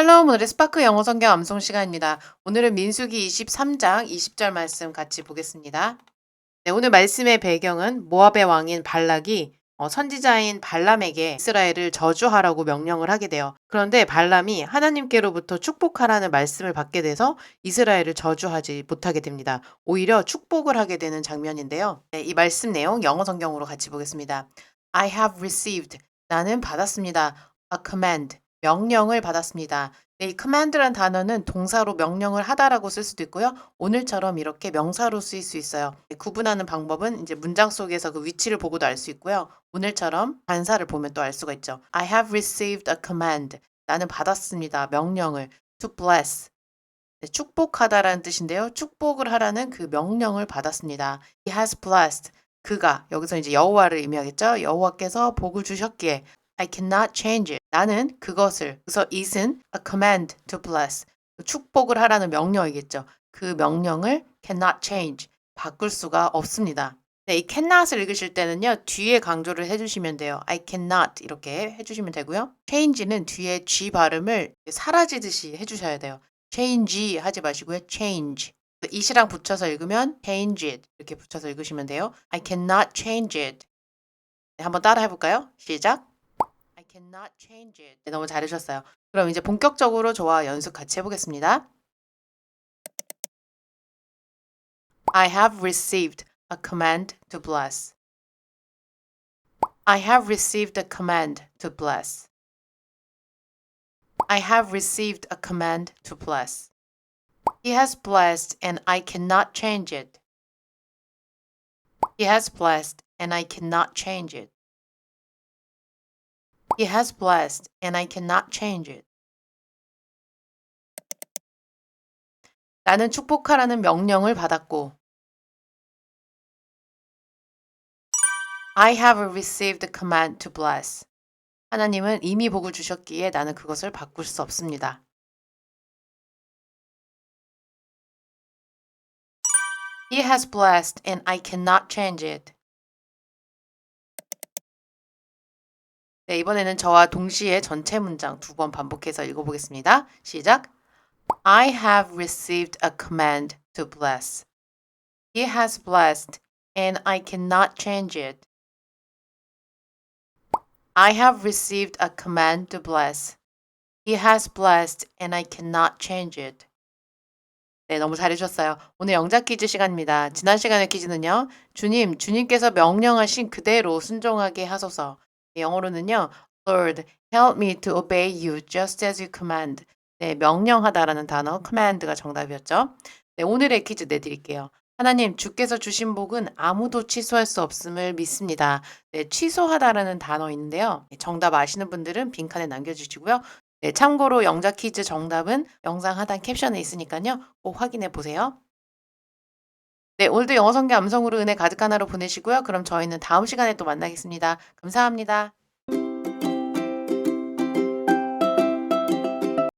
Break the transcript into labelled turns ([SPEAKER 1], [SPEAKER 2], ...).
[SPEAKER 1] 샬롬 오늘의 스파크 영어 성경 암송 시간입니다. 오늘은 민수기 23장 20절 말씀 같이 보겠습니다. 네, 오늘 말씀의 배경은 모압의 왕인 발락이 어, 선지자인 발람에게 이스라엘을 저주하라고 명령을 하게 돼요. 그런데 발람이 하나님께로부터 축복하라는 말씀을 받게 돼서 이스라엘을 저주하지 못하게 됩니다. 오히려 축복을 하게 되는 장면인데요. 네, 이 말씀 내용 영어 성경으로 같이 보겠습니다. I have received 나는 받았습니다. a command 명령을 받았습니다. 네, 이 command란 단어는 동사로 명령을 하다라고 쓸 수도 있고요. 오늘처럼 이렇게 명사로 쓰일 수 있어요. 네, 구분하는 방법은 이제 문장 속에서 그 위치를 보고도 알 수 있고요. 오늘처럼 단사를 보면 또 알 수가 있죠. I have received a command. 나는 받았습니다. 명령을 to bless. 네, 축복하다라는 뜻인데요. 축복을 하라는 그 명령을 받았습니다. He has blessed. 그가 여기서 이제 여호와를 의미하겠죠. 여호와께서 복을 주셨기에 I cannot change it. 나는 그것을 그래서 it은 a command to bless. 축복을 하라는 명령이겠죠. 그 명령을 cannot change. 바꿀 수가 없습니다. 네, 이 cannot을 읽으실 때는요. 뒤에 강조를 해주시면 돼요. I cannot 이렇게 해주시면 되고요. change는 뒤에 G 발음을 사라지듯이 해주셔야 돼요. change 하지 마시고요. change. it이랑 붙여서 읽으면 change it 이렇게 붙여서 읽으시면 돼요. I cannot change it. 네, 한번 따라 해볼까요? 시작. I cannot change it. 네, 너무 잘하셨어요. 그럼 이제 본격적으로 저와 연습 같이 해보겠습니다. I have received a command to bless. I have received a command to bless. I have received a command to bless. He has blessed and I cannot change it. He has blessed and I cannot change it. He has blessed and I cannot change it. 나는 축복하라는 명령을 받았고 I have received the command to bless. 하나님은 이미 복을 주셨기에 나는 그것을 바꿀 수 없습니다. He has blessed and I cannot change it. 네, 이번에는 저와 동시에 전체 문장 두 번 반복해서 읽어보겠습니다. 시작. I have received a command to bless. He has blessed and I cannot change it. I have received a command to bless. He has blessed and I cannot change it. 네, 너무 잘해주셨어요. 오늘 영작 퀴즈 시간입니다. 지난 시간의 퀴즈는요. 주님, 주님께서 명령하신 그대로 순종하게 하소서. 영어로는요. Lord, help me to obey you just as you command. 네, 명령하다라는 단어 command가 정답이었죠. 네, 오늘의 퀴즈 내드릴게요. 하나님, 주께서 주신 복은 아무도 취소할 수 없음을 믿습니다. 네, 취소하다라는 단어 있는데요. 네, 정답 아시는 분들은 빈칸에 남겨주시고요. 네, 참고로 영작 퀴즈 정답은 영상 하단 캡션에 있으니까요. 꼭 확인해 보세요. 네, 오늘도 영어 성경 암성으로 은혜 가득 하나로 보내시고요. 그럼 저희는 다음 시간에 또 만나겠습니다. 감사합니다.